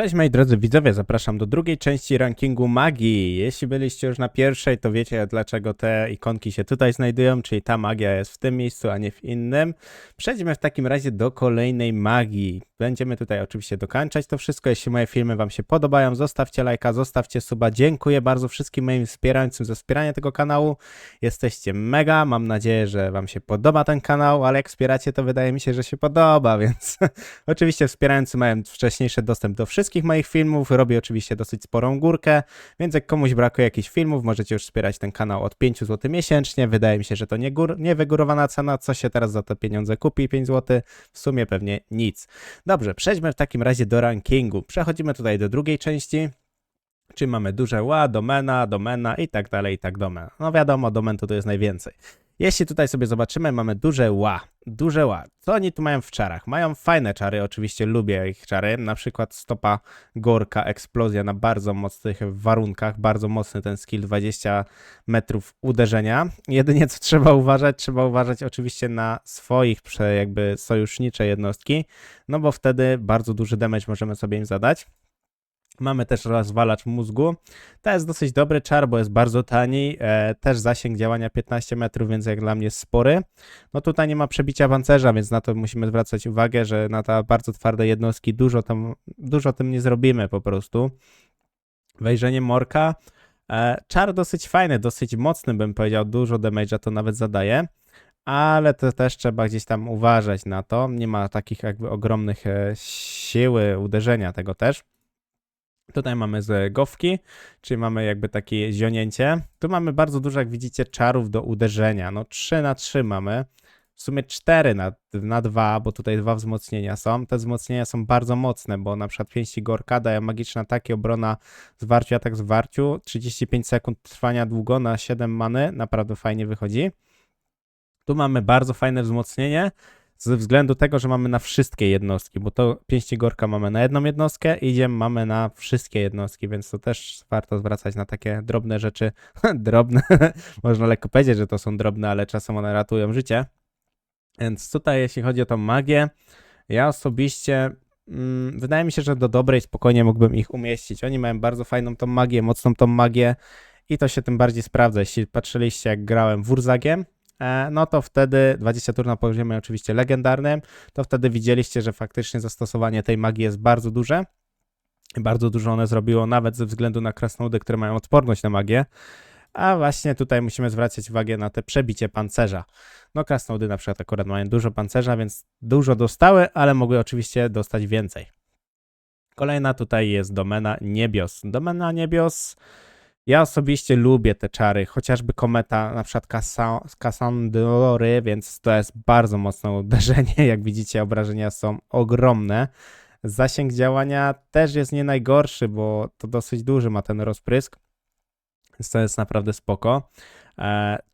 Cześć moi drodzy widzowie, zapraszam do drugiej części rankingu magii. Jeśli byliście już na pierwszej, to wiecie dlaczego te ikonki się tutaj znajdują, czyli ta magia jest w tym miejscu, a nie w innym. Przejdźmy w takim razie do kolejnej magii. Będziemy tutaj oczywiście dokończać to wszystko. Jeśli moje filmy wam się podobają, zostawcie lajka, zostawcie suba. Dziękuję bardzo wszystkim moim wspierającym za wspieranie tego kanału. Jesteście mega, mam nadzieję, że wam się podoba ten kanał, ale jak wspieracie, to wydaje mi się, że się podoba, więc oczywiście wspierający mają wcześniejszy dostęp do wszystkich moich filmów. Robię oczywiście dosyć sporą górkę, więc jak komuś brakuje jakichś filmów, możecie już wspierać ten kanał od 5 zł miesięcznie. Wydaje mi się, że to nie, gór, nie wygórowana cena. Co się teraz za te pieniądze kupi? 5 zł? W sumie pewnie nic. Dobrze, przejdźmy w takim razie do rankingu. Przechodzimy tutaj do drugiej części. Czyli mamy duże ła, domena, domena i tak dalej, i tak domena. No wiadomo, domen to, to jest najwięcej. Jeśli tutaj sobie zobaczymy, mamy duże ła, duże ła. Co oni tu mają w czarach? Mają fajne czary, oczywiście lubię ich czary, na przykład stopa gorka, eksplozja na bardzo mocnych warunkach, bardzo mocny ten skill, 20 metrów uderzenia. Jedynie co trzeba uważać, trzeba uważać oczywiście na swoich jakby sojusznicze jednostki, no bo wtedy bardzo duży damage możemy sobie im zadać. Mamy też rozwalacz mózgu. To jest dosyć dobry czar, bo jest bardzo tani. E, też zasięg działania 15 metrów, więc jak dla mnie jest spory. No tutaj nie ma przebicia pancerza, więc na to musimy zwracać uwagę, że na te bardzo twarde jednostki dużo, tam, dużo tym nie zrobimy po prostu. Wejrzenie morka. E, czar dosyć fajny, dosyć mocny bym powiedział. Dużo damage'a to nawet zadaje. Ale to też trzeba gdzieś tam uważać na to. Nie ma takich jakby ogromnych e, siły uderzenia tego też. Tutaj mamy z gowki, czyli mamy jakby takie zionięcie. Tu mamy bardzo dużo, jak widzicie, czarów do uderzenia. No 3 na 3 mamy. W sumie 4 na, na 2, bo tutaj dwa wzmocnienia są. Te wzmocnienia są bardzo mocne, bo na przykład pięści Gorka daje magiczna ataki, obrona, zwarciu, atak zwarciu. 35 sekund trwania długo na 7 many. Naprawdę fajnie wychodzi. Tu mamy bardzo fajne wzmocnienie ze względu tego, że mamy na wszystkie jednostki, bo to pięści gorka mamy na jedną jednostkę, idziemy mamy na wszystkie jednostki, więc to też warto zwracać na takie drobne rzeczy. drobne, można lekko powiedzieć, że to są drobne, ale czasem one ratują życie. Więc tutaj, jeśli chodzi o tą magię, ja osobiście mm, wydaje mi się, że do dobrej spokojnie mógłbym ich umieścić. Oni mają bardzo fajną tą magię, mocną tą magię i to się tym bardziej sprawdza. Jeśli patrzyliście, jak grałem w Urzagiem, no to wtedy 20 tur na poziomie oczywiście legendarnym, to wtedy widzieliście, że faktycznie zastosowanie tej magii jest bardzo duże. Bardzo dużo one zrobiło, nawet ze względu na krasnoludy, które mają odporność na magię. A właśnie tutaj musimy zwracać uwagę na te przebicie pancerza. No krasnoludy na przykład akurat mają dużo pancerza, więc dużo dostały, ale mogły oczywiście dostać więcej. Kolejna tutaj jest domena niebios. Domena niebios ja osobiście lubię te czary, chociażby kometa, na przykład Kassandory, więc to jest bardzo mocne uderzenie. Jak widzicie, obrażenia są ogromne. Zasięg działania też jest nie najgorszy, bo to dosyć duży ma ten rozprysk, więc to jest naprawdę spoko.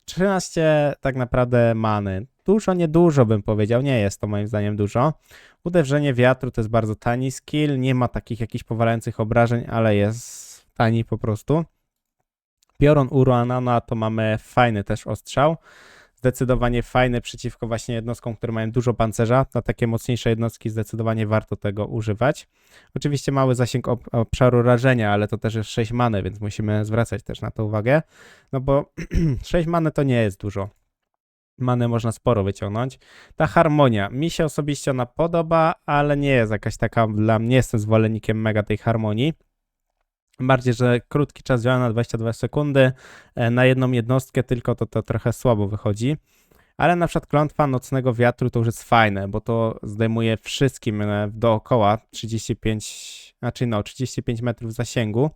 13 e, tak naprawdę many. Dużo, niedużo bym powiedział, nie jest to moim zdaniem dużo. Uderzenie wiatru to jest bardzo tani skill, nie ma takich jakichś powalających obrażeń, ale jest tani po prostu. Piorun Uruanana to mamy fajny też ostrzał. Zdecydowanie fajny przeciwko właśnie jednostkom, które mają dużo pancerza. Na takie mocniejsze jednostki zdecydowanie warto tego używać. Oczywiście mały zasięg obszaru rażenia, ale to też jest 6 many, więc musimy zwracać też na to uwagę. No bo 6 many to nie jest dużo. Many można sporo wyciągnąć. Ta harmonia, mi się osobiście ona podoba, ale nie jest jakaś taka dla mnie, jestem zwolennikiem mega tej harmonii. Bardziej, że krótki czas działa na 22 sekundy e, na jedną jednostkę, tylko to, to trochę słabo wychodzi. Ale na przykład klątwa nocnego wiatru to już jest fajne, bo to zdejmuje wszystkim e, dookoła 35, znaczy no 35 metrów zasięgu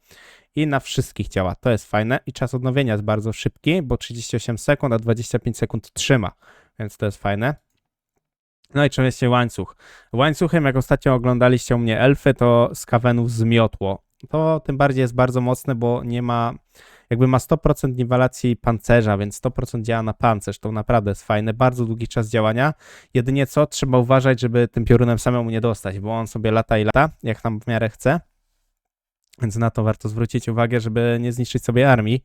i na wszystkich działa. To jest fajne i czas odnowienia jest bardzo szybki, bo 38 sekund, a 25 sekund trzyma, więc to jest fajne. No i oczywiście łańcuch. Łańcuchem, jak ostatnio oglądaliście u mnie elfy, to z kawenów zmiotło to tym bardziej jest bardzo mocne, bo nie ma, jakby ma 100% niwelacji pancerza, więc 100% działa na pancerz, to naprawdę jest fajne, bardzo długi czas działania. Jedynie co, trzeba uważać, żeby tym piorunem samemu nie dostać, bo on sobie lata i lata, jak tam w miarę chce. Więc na to warto zwrócić uwagę, żeby nie zniszczyć sobie armii.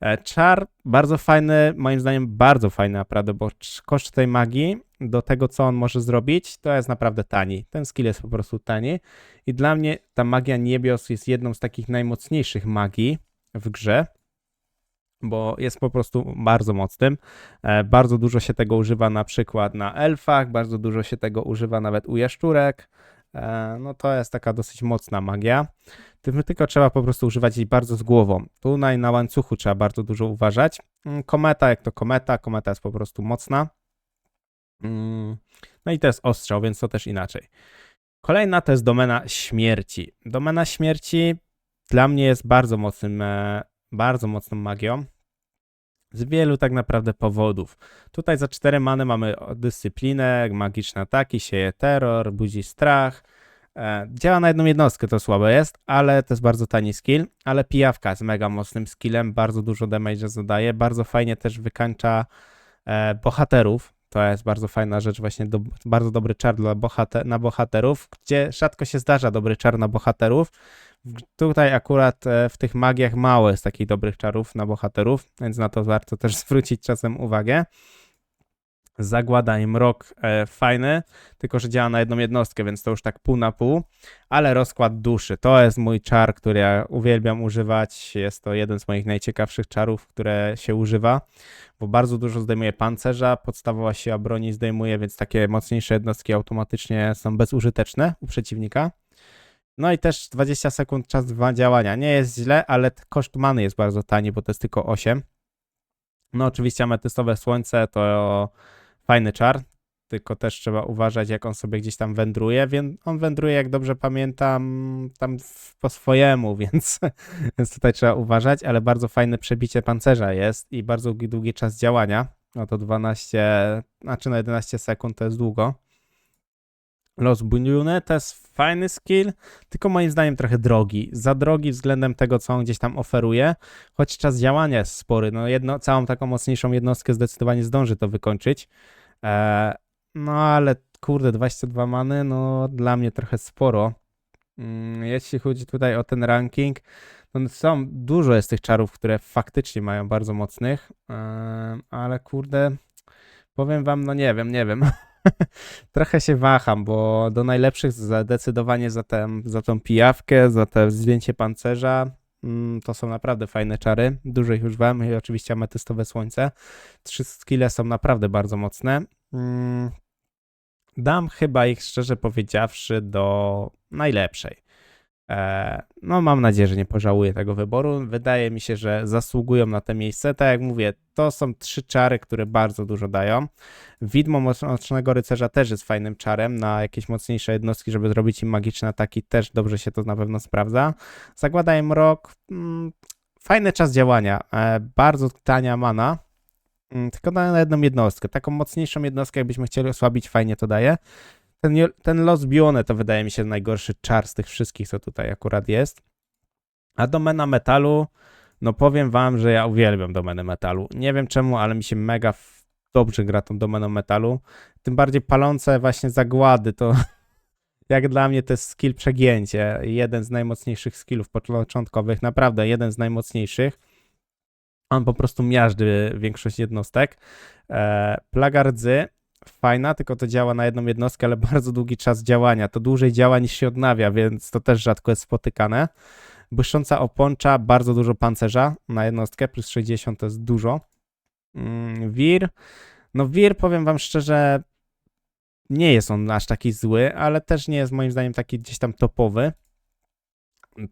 E, Czar bardzo fajny, moim zdaniem bardzo fajny naprawdę, bo koszt tej magii do tego, co on może zrobić, to jest naprawdę tani. Ten skill jest po prostu tani i dla mnie ta magia niebios jest jedną z takich najmocniejszych magii w grze, bo jest po prostu bardzo mocnym. E, Bardzo dużo się tego używa na przykład na elfach, bardzo dużo się tego używa nawet u jaszczurek. E, No to jest taka dosyć mocna magia. Tylko trzeba po prostu używać jej bardzo z głową. Tutaj na łańcuchu trzeba bardzo dużo uważać. Mm, Kometa, jak to kometa, kometa jest po prostu mocna. Mm, No i to jest ostrzał, więc to też inaczej. Kolejna to jest domena śmierci. Domena śmierci dla mnie jest bardzo mocnym, e, bardzo mocną magią. Z wielu tak naprawdę powodów. Tutaj za 4 many mamy dyscyplinę, magiczne ataki, sieje terror, budzi strach. E, Działa na jedną jednostkę, to słabe jest, ale to jest bardzo tani skill. Ale pijawka jest mega mocnym skillem, bardzo dużo damage zadaje, bardzo fajnie też wykańcza e, bohaterów. To jest bardzo fajna rzecz, właśnie do, bardzo dobry czar dla bohater, na bohaterów, gdzie rzadko się zdarza dobry czar na bohaterów. Tutaj akurat e, w tych magiach mało jest takich dobrych czarów na bohaterów, więc na to warto też zwrócić czasem uwagę. Zagłada i mrok e, fajny, tylko że działa na jedną jednostkę, więc to już tak pół na pół. Ale rozkład duszy to jest mój czar, który ja uwielbiam używać. Jest to jeden z moich najciekawszych czarów, które się używa, bo bardzo dużo zdejmuje pancerza, podstawowa siła broni zdejmuje, więc takie mocniejsze jednostki automatycznie są bezużyteczne u przeciwnika. No i też 20 sekund czas działania. Nie jest źle, ale koszt many jest bardzo tani, bo to jest tylko 8. No oczywiście ametystowe słońce to fajny czar, tylko też trzeba uważać, jak on sobie gdzieś tam wędruje, więc on wędruje, jak dobrze pamiętam, tam po swojemu, więc, więc tutaj trzeba uważać, ale bardzo fajne przebicie pancerza jest i bardzo długi, długi czas działania. No to 12, znaczy na 11 sekund to jest długo. Los Bunyune to jest fajny skill, tylko moim zdaniem trochę drogi. Za drogi względem tego, co on gdzieś tam oferuje, choć czas działania jest spory. No jedno, całą taką mocniejszą jednostkę zdecydowanie zdąży to wykończyć. E, no ale kurde, 22 many, no dla mnie trochę sporo. Mm, Jeśli chodzi tutaj o ten ranking, no są, dużo jest tych czarów, które faktycznie mają bardzo mocnych, e, ale kurde, powiem wam, no nie wiem, nie wiem. Trochę się waham, bo do najlepszych zdecydowanie za, tę, za tą pijawkę, za te zdjęcie pancerza, mm, to są naprawdę fajne czary. Dużo ich używałem i oczywiście ametystowe słońce. Trzy skille są naprawdę bardzo mocne. Mm, Dam chyba ich, szczerze powiedziawszy, do najlepszej. E, No, mam nadzieję, że nie pożałuję tego wyboru. Wydaje mi się, że zasługują na te miejsce. Tak jak mówię, to są trzy czary, które bardzo dużo dają. Widmo Mocnego Rycerza też jest fajnym czarem na jakieś mocniejsze jednostki, żeby zrobić im magiczne ataki. Też dobrze się to na pewno sprawdza. Zagłada i Mrok. Mm, fajny czas działania. E, bardzo tania mana. Mm, Tylko na jedną jednostkę. Taką mocniejszą jednostkę, jakbyśmy chcieli osłabić, fajnie to daje. Ten, ten Los Bione to wydaje mi się najgorszy czar z tych wszystkich, co tutaj akurat jest. A domena metalu, no powiem wam, że ja uwielbiam domenę metalu. Nie wiem czemu, ale mi się mega dobrze gra tą domeną metalu. Tym bardziej palące właśnie zagłady, to jak dla mnie to jest skill przegięcie. Jeden z najmocniejszych skillów początkowych, naprawdę jeden z najmocniejszych. On po prostu miażdży większość jednostek. E, plaga rdzy, fajna, tylko to działa na jedną jednostkę, ale bardzo długi czas działania. To dłużej działa niż się odnawia, więc to też rzadko jest spotykane. Błyszcząca oponcza, bardzo dużo pancerza na jednostkę, plus 60 to jest dużo. Mm, Wir, no Wir, powiem wam szczerze, nie jest on aż taki zły, ale też nie jest moim zdaniem taki gdzieś tam topowy.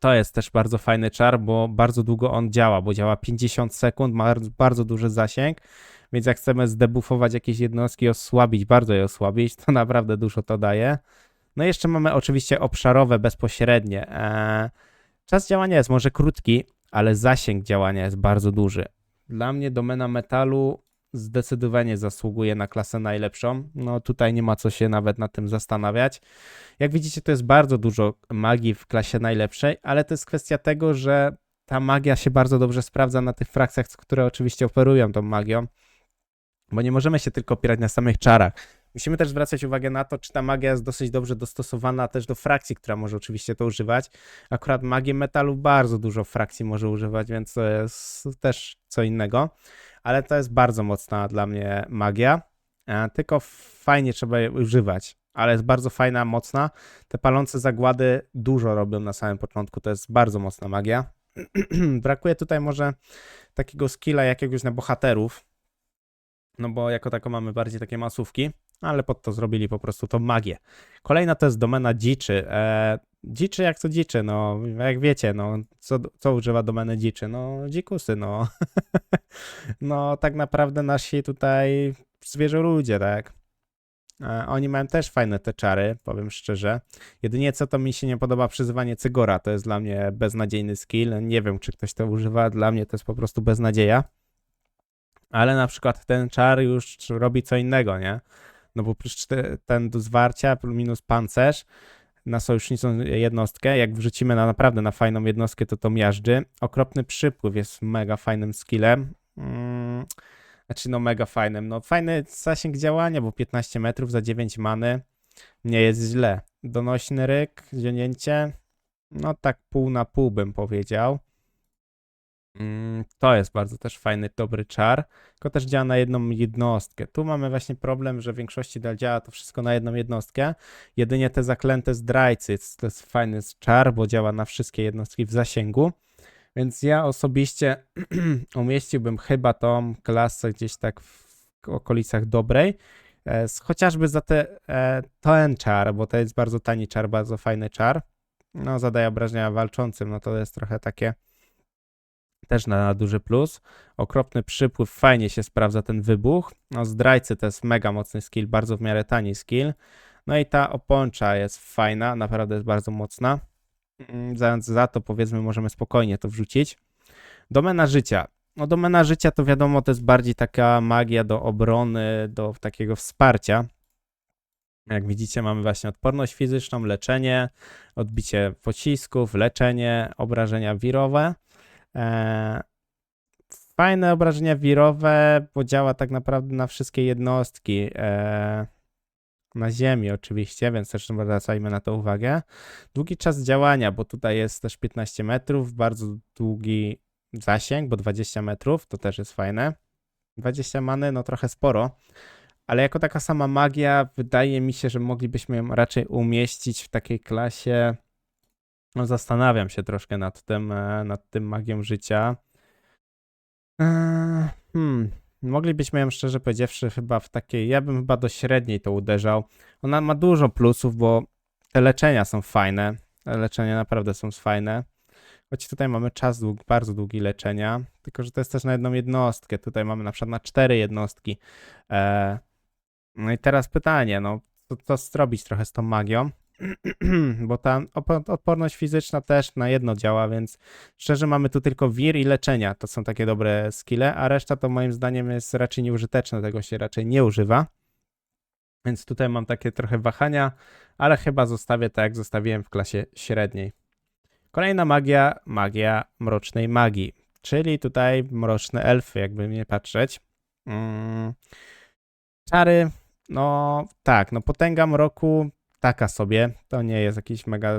To jest też bardzo fajny czar, bo bardzo długo on działa, bo działa 50 sekund, ma bardzo- duży zasięg, więc jak chcemy zdebuffować jakieś jednostki, osłabić, bardzo je osłabić, to naprawdę dużo to daje. No i jeszcze mamy oczywiście obszarowe, bezpośrednie. Eee, czas działania jest może krótki, ale zasięg działania jest bardzo duży. Dla mnie domena metalu zdecydowanie zasługuje na klasę najlepszą. No tutaj nie ma co się nawet nad tym zastanawiać. Jak widzicie, to jest bardzo dużo magii w klasie najlepszej, ale to jest kwestia tego, że ta magia się bardzo dobrze sprawdza na tych frakcjach, które oczywiście operują tą magią, bo nie możemy się tylko opierać na samych czarach. Musimy też zwracać uwagę na to, czy ta magia jest dosyć dobrze dostosowana też do frakcji, która może oczywiście to używać. Akurat magię metalu bardzo dużo frakcji może używać, więc to jest też co innego. Ale to jest bardzo mocna dla mnie magia. E, Tylko fajnie trzeba jej używać, ale jest bardzo fajna, mocna. Te palące zagłady dużo robią na samym początku, to jest bardzo mocna magia. Brakuje tutaj może takiego skilla jakiegoś na bohaterów, no bo jako tako mamy bardziej takie masówki, ale pod to zrobili po prostu tą magię. Kolejna to jest domena dziczy. E, dziczy jak to dziczy, no jak wiecie, no co, co używa domeny dziczy? No dzikusy, no. no tak naprawdę nasi tutaj zwierzoludzie, tak? E, Oni mają też fajne te czary, powiem szczerze. Jedynie co to mi się nie podoba przyzywanie Cygora, to jest dla mnie beznadziejny skill. Nie wiem, czy ktoś to używa, dla mnie to jest po prostu beznadzieja. Ale na przykład ten czar już robi co innego, nie? No bo plus ten do zwarcia minus pancerz na sojuszniczą jednostkę, jak wrzucimy na naprawdę na fajną jednostkę, to to miażdży. Okropny przypływ jest mega fajnym skillem. Mm, znaczy no mega fajnym. No fajny zasięg działania, bo 15 metrów za 9 many nie jest źle. Donośny ryk, zionięcie, no tak pół na pół bym powiedział. Mm, To jest bardzo też fajny, dobry czar, tylko też działa na jedną jednostkę. Tu mamy właśnie problem, że w większości działa to wszystko na jedną jednostkę. Jedynie te zaklęte zdrajcy, to jest fajny czar, bo działa na wszystkie jednostki w zasięgu. Więc ja osobiście umieściłbym chyba tą klasę gdzieś tak w okolicach dobrej. E, chociażby za te, e, ten czar, bo to jest bardzo tani czar, bardzo fajny czar. No, zadaje obrażenia walczącym, no to jest trochę takie też na, duży plus. Okropny przypływ, fajnie się sprawdza ten wybuch. No, zdrajcy to jest mega mocny skill, bardzo w miarę tani skill. No i ta oponcza jest fajna, naprawdę jest bardzo mocna. Mm, Za, za to powiedzmy możemy spokojnie to wrzucić. Domena życia. No domena życia to wiadomo, to jest bardziej taka magia do obrony, do takiego wsparcia. Jak widzicie, mamy właśnie odporność fizyczną, leczenie, odbicie pocisków, leczenie, obrażenia wirowe. Eee, fajne obrażenia wirowe, bo działa tak naprawdę na wszystkie jednostki. Eee, na ziemi oczywiście, więc też zwracajmy na to uwagę. Długi czas działania, bo tutaj jest też 15 metrów, bardzo długi zasięg, bo 20 metrów, to też jest fajne. 20 many, no trochę sporo, ale jako taka sama magia, wydaje mi się, że moglibyśmy ją raczej umieścić w takiej klasie. No, zastanawiam się troszkę nad tym, e, nad tym magią życia. Eee, Hmm, moglibyśmy ją szczerze powiedziawszy chyba w takiej, ja bym chyba do średniej to uderzał. Ona ma dużo plusów, bo te leczenia są fajne. Te leczenia naprawdę są fajne. Choć tutaj mamy czas dług, bardzo długi leczenia, tylko że to jest też na jedną jednostkę. Tutaj mamy na przykład na cztery jednostki. E, no i teraz pytanie, no co, co zrobić trochę z tą magią? Bo ta odporność fizyczna też na jedno działa, więc szczerze mamy tu tylko wir i leczenia. To są takie dobre skille, a reszta to moim zdaniem jest raczej nieużyteczne, tego się raczej nie używa. Więc tutaj mam takie trochę wahania, ale chyba zostawię tak, jak zostawiłem w klasie średniej. Kolejna magia, magia mrocznej magii, czyli tutaj mroczne elfy, jakby nie patrzeć. Mm. Czary, no tak, no potęga mroku taka sobie, to nie jest jakiś mega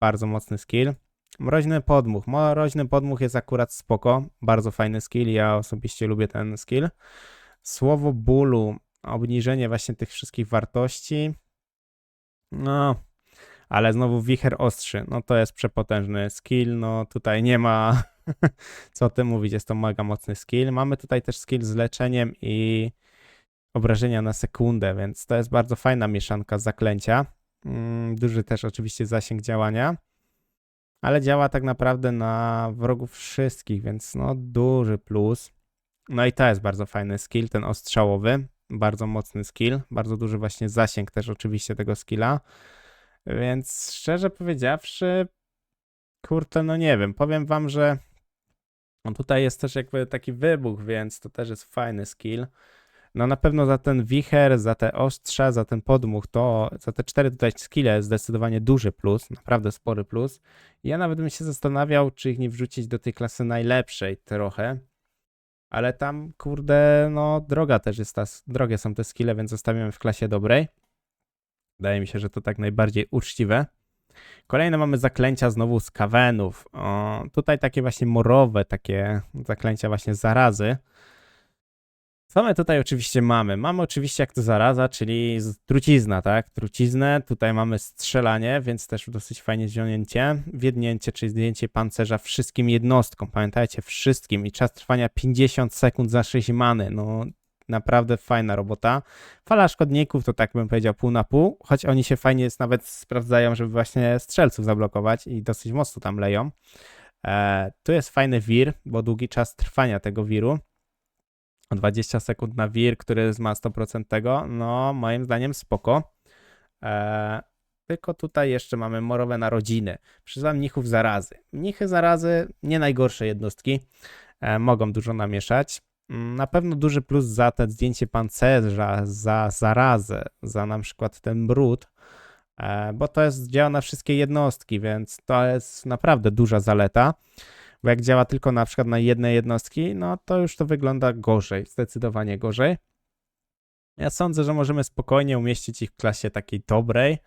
bardzo mocny skill. Mroźny podmuch, mroźny podmuch jest akurat spoko, bardzo fajny skill, ja osobiście lubię ten skill. Słowo bólu, obniżenie właśnie tych wszystkich wartości, no, ale znowu wicher ostrzy, no to jest przepotężny skill, no tutaj nie ma co o tym mówić, jest to mega mocny skill. Mamy tutaj też skill z leczeniem i obrażenia na sekundę, więc to jest bardzo fajna mieszanka zaklęcia. Mm, Duży też oczywiście zasięg działania, ale działa tak naprawdę na wrogów wszystkich, więc no duży plus. No i to jest bardzo fajny skill, ten ostrzałowy, bardzo mocny skill, bardzo duży właśnie zasięg też oczywiście tego skilla. Więc szczerze powiedziawszy, kurczę, no nie wiem, powiem wam, że no tutaj jest też jakby taki wybuch, więc to też jest fajny skill. No na pewno za ten wicher, za te ostrza, za ten podmuch, to za te cztery tutaj skille zdecydowanie duży plus, naprawdę spory plus. Ja nawet bym się zastanawiał, czy ich nie wrzucić do tej klasy najlepszej trochę. ale tam, kurde, no droga też jest ta, drogie są te skille, więc zostawiamy w klasie dobrej. Wydaje mi się, że to tak najbardziej uczciwe. Kolejne mamy zaklęcia znowu z kawenów. O, tutaj takie właśnie morowe, takie zaklęcia właśnie zarazy. Co my tutaj oczywiście mamy? Mamy oczywiście jak to zaraza, czyli trucizna, tak? Truciznę, tutaj mamy strzelanie, więc też dosyć fajnie wziągnięcie. Wiednięcie, czyli zdjęcie pancerza wszystkim jednostkom. Pamiętajcie, wszystkim. I czas trwania 50 sekund za 6 many. No, naprawdę fajna robota. Fala szkodników to tak bym powiedział pół na pół, choć oni się fajnie nawet sprawdzają, żeby właśnie strzelców zablokować i dosyć mocno tam leją. E, tu jest fajny wir, bo długi czas trwania tego wiru. 20 sekund na wir, który ma 100% tego, no moim zdaniem spoko. E, tylko tutaj jeszcze mamy morowe narodziny. Przyzwam mnichów zarazy. Mnichy zarazy nie najgorsze jednostki. E, mogą dużo namieszać. Mm, Na pewno duży plus za te zdjęcie pancerza, za zarazę, za na przykład ten brud, e, bo to jest działa na wszystkie jednostki, więc to jest naprawdę duża zaleta. Bo jak działa tylko na przykład na jedne jednostki, no to już to wygląda gorzej, zdecydowanie gorzej. Ja sądzę, że możemy spokojnie umieścić ich w klasie takiej dobrej.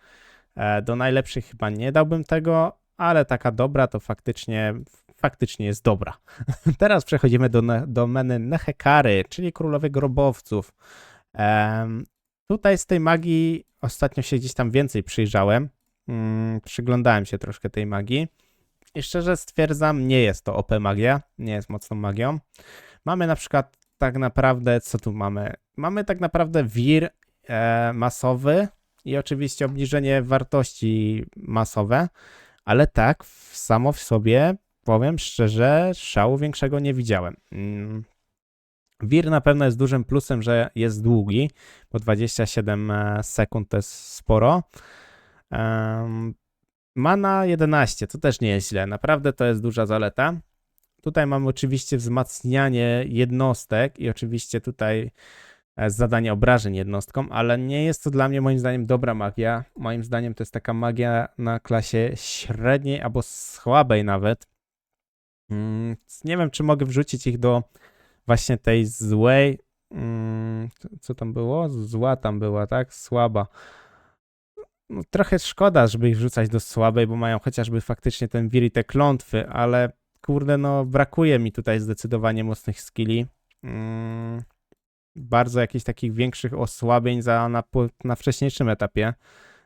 E, Do najlepszych chyba nie dałbym tego, ale taka dobra to faktycznie, faktycznie jest dobra. Teraz przechodzimy do domeny Nehekary, czyli królowej grobowców. Em, tutaj z tej magii ostatnio się gdzieś tam więcej przyjrzałem. Mm, przyglądałem się troszkę tej magii. I szczerze stwierdzam, nie jest to OP magia, nie jest mocną magią. Mamy na przykład tak naprawdę, co tu mamy? Mamy tak naprawdę wir e, masowy i oczywiście obniżenie wartości masowe, ale tak samo w sobie powiem szczerze, szału większego nie widziałem. Mm. Wir na pewno jest dużym plusem, że jest długi, bo 27 sekund to jest sporo. Em, Mana 11, to też nie jest źle, naprawdę to jest duża zaleta. Tutaj mamy oczywiście wzmacnianie jednostek i oczywiście tutaj e, zadanie obrażeń jednostkom, ale nie jest to dla mnie moim zdaniem dobra magia. Moim zdaniem to jest taka magia na klasie średniej albo słabej nawet. Mm, Nie wiem, czy mogę wrzucić ich do właśnie tej złej. mm, co- Co tam było? Zła tam była, tak? Słaba. No, trochę szkoda, żeby ich wrzucać do słabej, bo mają chociażby faktycznie ten wir i te klątwy, ale kurde, no brakuje mi tutaj zdecydowanie mocnych skilli. Mm, bardzo jakichś takich większych osłabień za, na, na wcześniejszym etapie,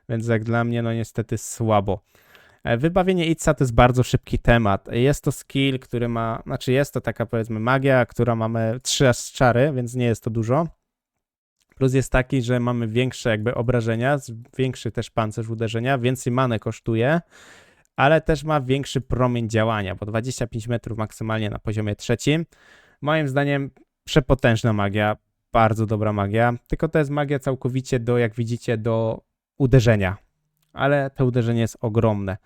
więc jak dla mnie, no niestety słabo. E, Wybawienie Itza to jest bardzo szybki temat. Jest to skill, który ma, znaczy jest to taka powiedzmy magia, która mamy trzy czary, więc nie jest to dużo. Plus jest taki, że mamy większe jakby obrażenia, większy też pancerz uderzenia, więcej many kosztuje, ale też ma większy promień działania, bo 25 metrów maksymalnie na poziomie trzecim. Moim zdaniem przepotężna magia, bardzo dobra magia, tylko to jest magia całkowicie do, jak widzicie, do uderzenia, ale to uderzenie jest ogromne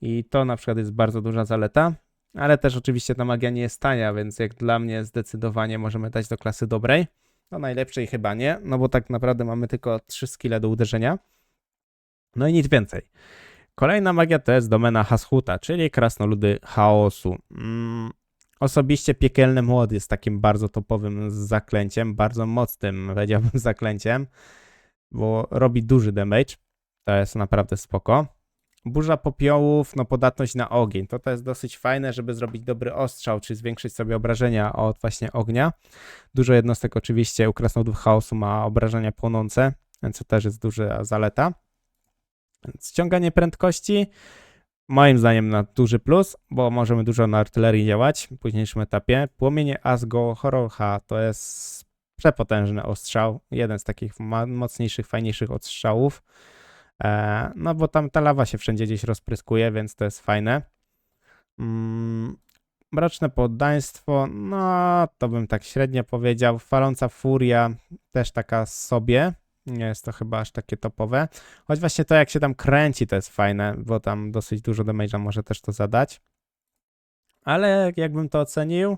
i to na przykład jest bardzo duża zaleta, ale też oczywiście ta magia nie jest tania, więc jak dla mnie zdecydowanie możemy dać do klasy dobrej. No najlepszej chyba nie, no bo tak naprawdę mamy tylko 3 skille do uderzenia. No i nic więcej. Kolejna magia to jest domena Hashuta, czyli krasnoludy chaosu. Mm, osobiście piekielny młot jest takim bardzo topowym zaklęciem, bardzo mocnym powiedziałbym zaklęciem, bo robi duży damage. To jest naprawdę spoko. Burza popiołów, no podatność na ogień. To to jest dosyć fajne, żeby zrobić dobry ostrzał, czy zwiększyć sobie obrażenia od właśnie ognia. Dużo jednostek oczywiście u krasnoludów chaosu ma obrażenia płonące, więc to też jest duża zaleta. Ściąganie prędkości, moim zdaniem na duży plus, bo możemy dużo na artylerii działać w późniejszym etapie. Płomienie Asgo Horolha to jest przepotężny ostrzał, jeden z takich mocniejszych, fajniejszych ostrzałów. E, no bo tam ta lawa się wszędzie gdzieś rozpryskuje, więc to jest fajne. Mm, Mroczne poddaństwo, no to bym tak średnio powiedział. Faląca furia też taka sobie. Nie jest to chyba aż takie topowe. Choć właśnie to, jak się tam kręci, to jest fajne, bo tam dosyć dużo damage'a może też to zadać. Ale jakbym to ocenił,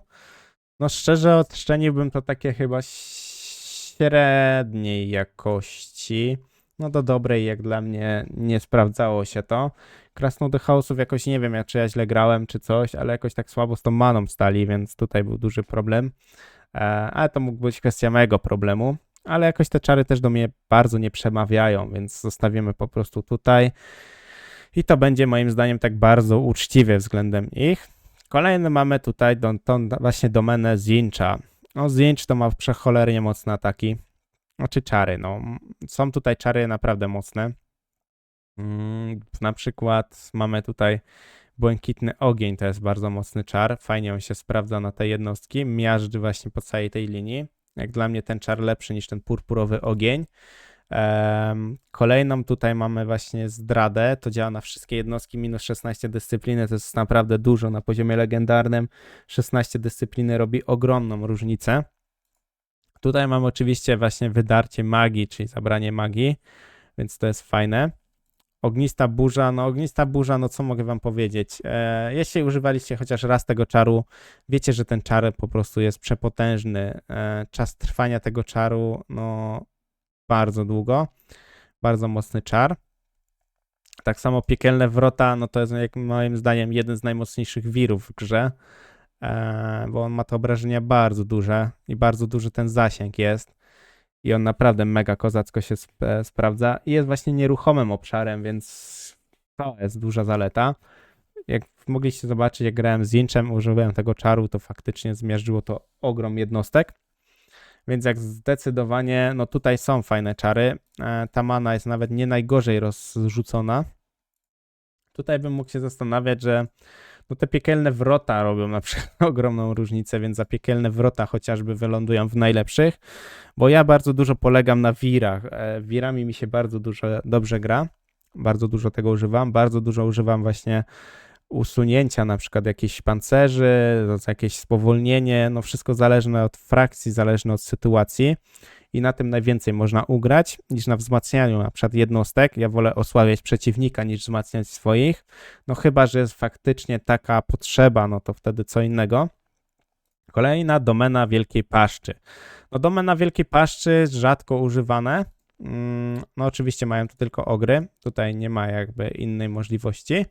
no szczerze odszczeniłbym to takie chyba średniej jakości. No do dobrej, jak dla mnie, nie sprawdzało się to. Krasnoludy Chaosów jakoś nie wiem, jak czy ja źle grałem, czy coś, ale jakoś tak słabo z tą maną stali, więc tutaj był duży problem. E, ale to mógł być kwestia mojego problemu. Ale jakoś te czary też do mnie bardzo nie przemawiają, więc zostawimy po prostu tutaj. I to będzie moim zdaniem tak bardzo uczciwie względem ich. Kolejny mamy tutaj tą właśnie domenę Zincha. No Zinch to ma przecholernie mocne ataki. Znaczy czary, no. Są tutaj czary naprawdę mocne. Mm, na przykład mamy tutaj błękitny ogień, to jest bardzo mocny czar. Fajnie on się sprawdza na te jednostki. Miażdży właśnie po całej tej linii. Jak dla mnie ten czar lepszy niż ten purpurowy ogień. Kolejną tutaj mamy właśnie zdradę. To działa na wszystkie jednostki minus 16 dyscypliny. To jest naprawdę dużo na poziomie legendarnym. 16 dyscypliny robi ogromną różnicę. Tutaj mamy oczywiście właśnie wydarcie magii, czyli zabranie magii, więc to jest fajne. Ognista burza, no ognista burza, no co mogę wam powiedzieć? E, jeśli używaliście chociaż raz tego czaru, wiecie, że ten czar po prostu jest przepotężny. E, czas trwania tego czaru, no bardzo długo, bardzo mocny czar. Tak samo piekielne wrota, no to jest jak moim zdaniem jeden z najmocniejszych wirów w grze, bo on ma te obrażenia bardzo duże i bardzo duży ten zasięg jest i on naprawdę mega kozacko się sp- e, sprawdza i jest właśnie nieruchomym obszarem, więc to jest duża zaleta. Jak mogliście zobaczyć, jak grałem z Inchem, używałem tego czaru, to faktycznie zmierzyło to ogrom jednostek. Więc jak zdecydowanie, no tutaj są fajne czary. E, Ta mana jest nawet nie najgorzej rozrzucona. Tutaj bym mógł się zastanawiać, że no te piekielne wrota robią na przykład ogromną różnicę, więc za piekielne wrota chociażby wylądują w najlepszych, bo ja bardzo dużo polegam na wirach. E, Wirami mi się bardzo dużo dobrze gra, bardzo dużo tego używam, bardzo dużo używam właśnie usunięcia na przykład jakichś pancerzy, jakieś spowolnienie, no wszystko zależne od frakcji, zależne od sytuacji i na tym najwięcej można ugrać niż na wzmacnianiu na przykład jednostek. Ja wolę osłabiać przeciwnika niż wzmacniać swoich, no chyba, że jest faktycznie taka potrzeba, no to wtedy co innego. Kolejna domena Wielkiej Paszczy. No domena Wielkiej Paszczy jest rzadko używane. Mm, No oczywiście mają to tylko ogry. Tutaj nie ma jakby innej możliwości.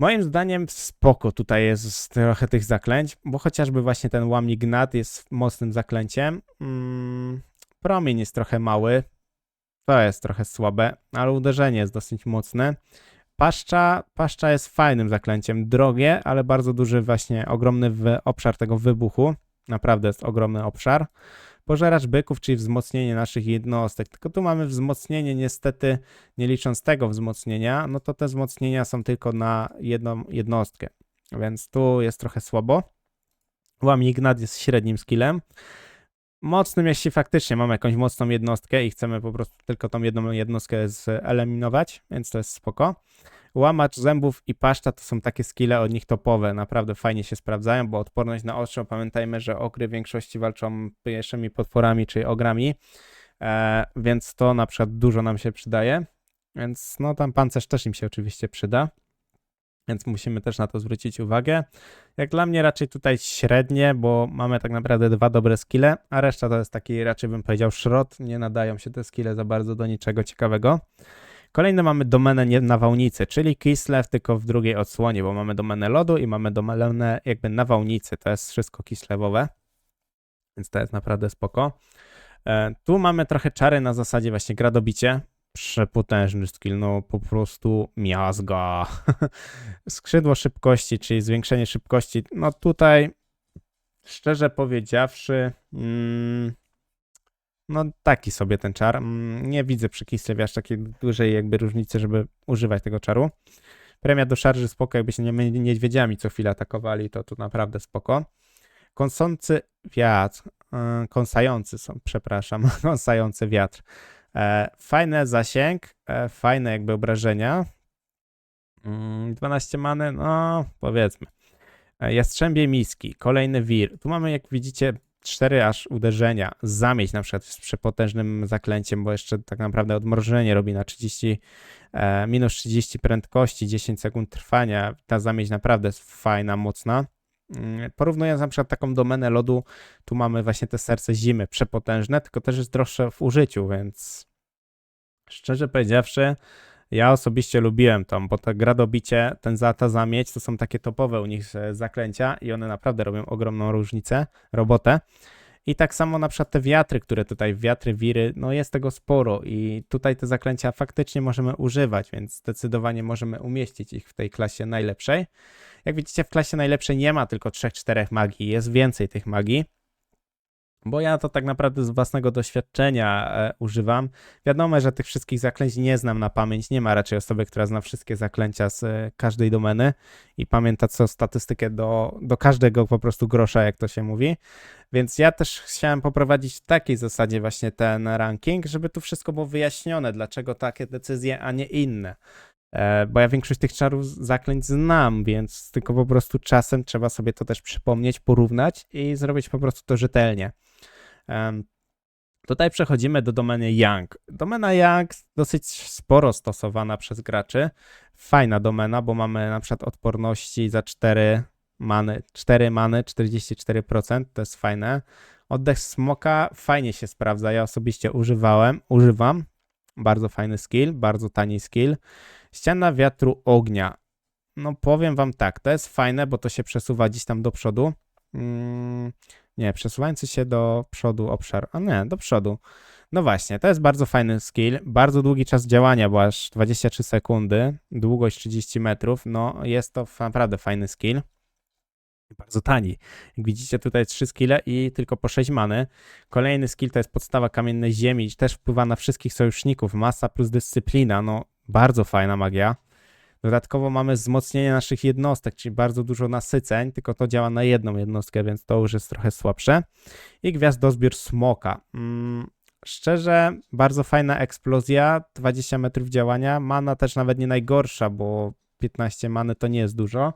Moim zdaniem spoko tutaj jest trochę tych zaklęć, bo chociażby właśnie ten łamnik gnat jest mocnym zaklęciem. Mm, promień jest trochę mały, to jest trochę słabe, ale uderzenie jest dosyć mocne. Paszcza, paszcza jest fajnym zaklęciem, drogie, ale bardzo duży właśnie, ogromny obszar tego wybuchu. Naprawdę jest ogromny obszar. Pożeracz byków, czyli wzmocnienie naszych jednostek. Tylko tu mamy wzmocnienie, niestety, nie licząc tego wzmocnienia, no to te wzmocnienia są tylko na jedną jednostkę. Więc tu jest trochę słabo. Łamnik Gnat jest średnim skillem. Mocnym, jeśli faktycznie mamy jakąś mocną jednostkę i chcemy po prostu tylko tą jedną jednostkę zeliminować, więc to jest spoko. Łamacz zębów i paszcza to są takie skille od nich topowe, naprawdę fajnie się sprawdzają, bo odporność na ostrze, pamiętajmy, że ogry w większości walczą pierwszymi potworami, czyli ogrami, e, więc to na przykład dużo nam się przydaje, więc no tam pancerz też im się oczywiście przyda, więc musimy też na to zwrócić uwagę. Jak dla mnie raczej tutaj średnie, bo mamy tak naprawdę dwa dobre skille, a reszta to jest taki raczej bym powiedział szrot, nie nadają się te skille za bardzo do niczego ciekawego. Kolejny mamy domenę nawałnicy, czyli Kislev tylko w drugiej odsłonie, bo mamy domenę lodu i mamy domenę jakby nawałnicy. To jest wszystko kislewowe, więc to jest naprawdę spoko. E, tu mamy trochę czary na zasadzie właśnie gradobicie. Przepotężny skill, no po prostu miazga. Skrzydło szybkości, czyli zwiększenie szybkości. No tutaj, szczerze powiedziawszy, mm, no taki sobie ten czar. Mm, Nie widzę przy Kislewie aż takiej dużej jakby różnicy, żeby używać tego czaru. Premia do szarży spoko, jakby się nie, niedźwiedziami co chwilę atakowali, to tu naprawdę spoko. Kąsący wiatr, yy, kąsający są, przepraszam, kąsający wiatr. E, fajny zasięg, e, fajne jakby obrażenia. Mm, 12 many, no powiedzmy. E, Jastrzębie miski, kolejny wir. Tu mamy, jak widzicie, cztery aż uderzenia. Zamieć na przykład z przepotężnym zaklęciem, bo jeszcze tak naprawdę odmrożenie robi na 30, e, minus 30 prędkości, 10 sekund trwania. Ta zamieć naprawdę jest fajna, mocna. Mm, Porównując na przykład taką domenę lodu, tu mamy właśnie te serce zimy, przepotężne, tylko też jest droższe w użyciu, więc szczerze powiedziawszy, Ja osobiście lubiłem tą, bo ta gradobicie, ten zata zamieć, to są takie topowe u nich e, zaklęcia i one naprawdę robią ogromną różnicę, robotę. I tak samo na przykład te wiatry, które tutaj, wiatry, wiry, no jest tego sporo i tutaj te zaklęcia faktycznie możemy używać, więc zdecydowanie możemy umieścić ich w tej klasie najlepszej. Jak widzicie, w klasie najlepszej nie ma tylko 3-4 magii, jest więcej tych magii. Bo ja to tak naprawdę z własnego doświadczenia e, używam. Wiadomo, że tych wszystkich zaklęć nie znam na pamięć. Nie ma raczej osoby, która zna wszystkie zaklęcia z e, każdej domeny i pamięta co statystykę do, do każdego po prostu grosza, jak to się mówi. Więc ja też chciałem poprowadzić w takiej zasadzie właśnie ten ranking, żeby tu wszystko było wyjaśnione, dlaczego takie decyzje, a nie inne. E, bo ja większość tych czarów zaklęć znam, więc tylko po prostu czasem trzeba sobie to też przypomnieć, porównać i zrobić po prostu to rzetelnie. Tutaj przechodzimy do domeny Young. Domena Young dosyć sporo stosowana przez graczy. Fajna domena, bo mamy na przykład odporności za 4 many, 4 many, 44%, to jest fajne. Oddech smoka fajnie się sprawdza, ja osobiście używałem, używam. Bardzo fajny skill, bardzo tani skill. Ściana wiatru ognia. No powiem wam tak, to jest fajne, bo to się przesuwa gdzieś tam do przodu. Mm, nie, przesuwający się do przodu obszar. A nie, do przodu. No właśnie, to jest bardzo fajny skill. Bardzo długi czas działania, bo aż 23 sekundy, długość 30 metrów. No jest to naprawdę fajny skill. Bardzo tani. Jak widzicie, tutaj trzy skille i tylko po 6 many. Kolejny skill to jest podstawa kamiennej ziemi, też wpływa na wszystkich sojuszników. Masa plus dyscyplina, no bardzo fajna magia. Dodatkowo mamy wzmocnienie naszych jednostek, czyli bardzo dużo nasyceń, tylko to działa na jedną jednostkę, więc to już jest trochę słabsze. I gwiazdozbiór smoka. Mm, szczerze, bardzo fajna eksplozja, 20 metrów działania. Mana też nawet nie najgorsza, bo 15 many to nie jest dużo.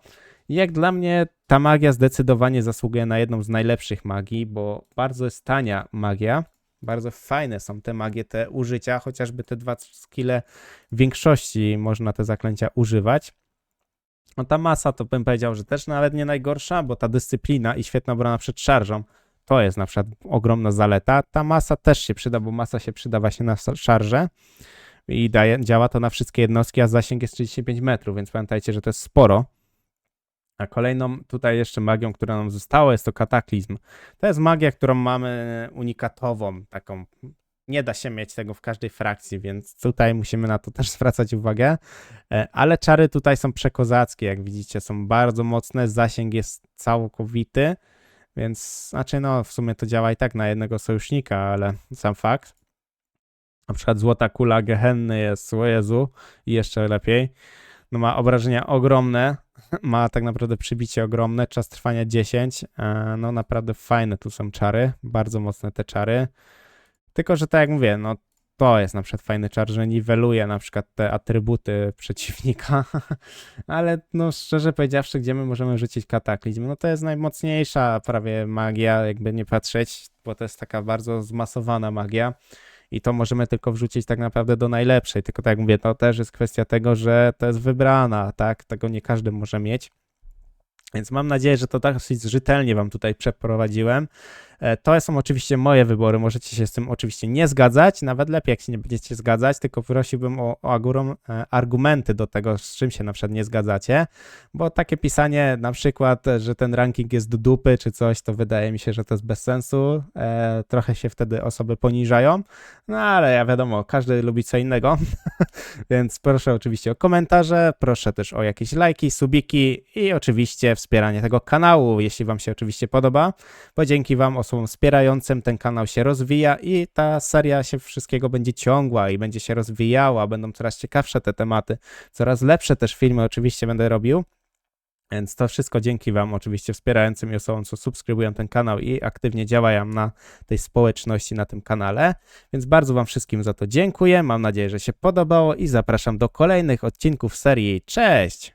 Jak dla mnie ta magia zdecydowanie zasługuje na jedną z najlepszych magii, bo bardzo jest tania magia. Bardzo fajne są te magie, te użycia, chociażby te dwa skille w większości można te zaklęcia używać. No ta masa to bym powiedział, że też nawet nie najgorsza, bo ta dyscyplina i świetna obrona przed szarżą to jest na przykład ogromna zaleta. Ta masa też się przyda, bo masa się przyda właśnie na szarże i daje, działa to na wszystkie jednostki, a zasięg jest 35 metrów, więc pamiętajcie, że to jest sporo. A kolejną tutaj jeszcze magią, która nam została, jest to kataklizm. To jest magia, którą mamy unikatową, taką. Nie da się mieć tego w każdej frakcji, więc tutaj musimy na to też zwracać uwagę. E, Ale czary tutaj są przekozackie, jak widzicie, są bardzo mocne, zasięg jest całkowity, więc znaczy no w sumie to działa i tak na jednego sojusznika, ale sam fakt. Na przykład złota kula gehenny jest, o Jezu, i jeszcze lepiej. No ma obrażenia ogromne, ma tak naprawdę przybicie ogromne, czas trwania 10. e, No naprawdę fajne tu są czary, bardzo mocne te czary. Tylko, że tak jak mówię, no to jest na przykład fajny czar, że niweluje na przykład te atrybuty przeciwnika, ale no szczerze powiedziawszy, gdzie my możemy rzucić kataklizm? No to jest najmocniejsza prawie magia, jakby nie patrzeć, bo to jest taka bardzo zmasowana magia i to możemy tylko wrzucić tak naprawdę do najlepszej. Tylko tak jak mówię, to też jest kwestia tego, że to jest wybrana, tak? Tego nie każdy może mieć. Więc mam nadzieję, że to dosyć rzetelnie Wam tutaj przeprowadziłem. E, To są oczywiście moje wybory, możecie się z tym oczywiście nie zgadzać, nawet lepiej jak się nie będziecie zgadzać, tylko prosiłbym o, o e, argumenty do tego, z czym się na przykład nie zgadzacie, bo takie pisanie na przykład, że ten ranking jest do dupy czy coś, to wydaje mi się, że to jest bez sensu, e, trochę się wtedy osoby poniżają, no ale ja wiadomo, każdy lubi co innego, więc proszę oczywiście o komentarze, proszę też o jakieś lajki, subiki i oczywiście wspieranie tego kanału, jeśli Wam się oczywiście podoba, bo dzięki Wam, osobom wspierającym, ten kanał się rozwija i ta seria się wszystkiego będzie ciągła i będzie się rozwijała, będą coraz ciekawsze te tematy, coraz lepsze też filmy oczywiście będę robił. Więc to wszystko dzięki Wam, oczywiście wspierającym i osobom, co subskrybują ten kanał i aktywnie działają na tej społeczności, na tym kanale. Więc bardzo Wam wszystkim za to dziękuję. Mam nadzieję, że się podobało i zapraszam do kolejnych odcinków serii. Cześć!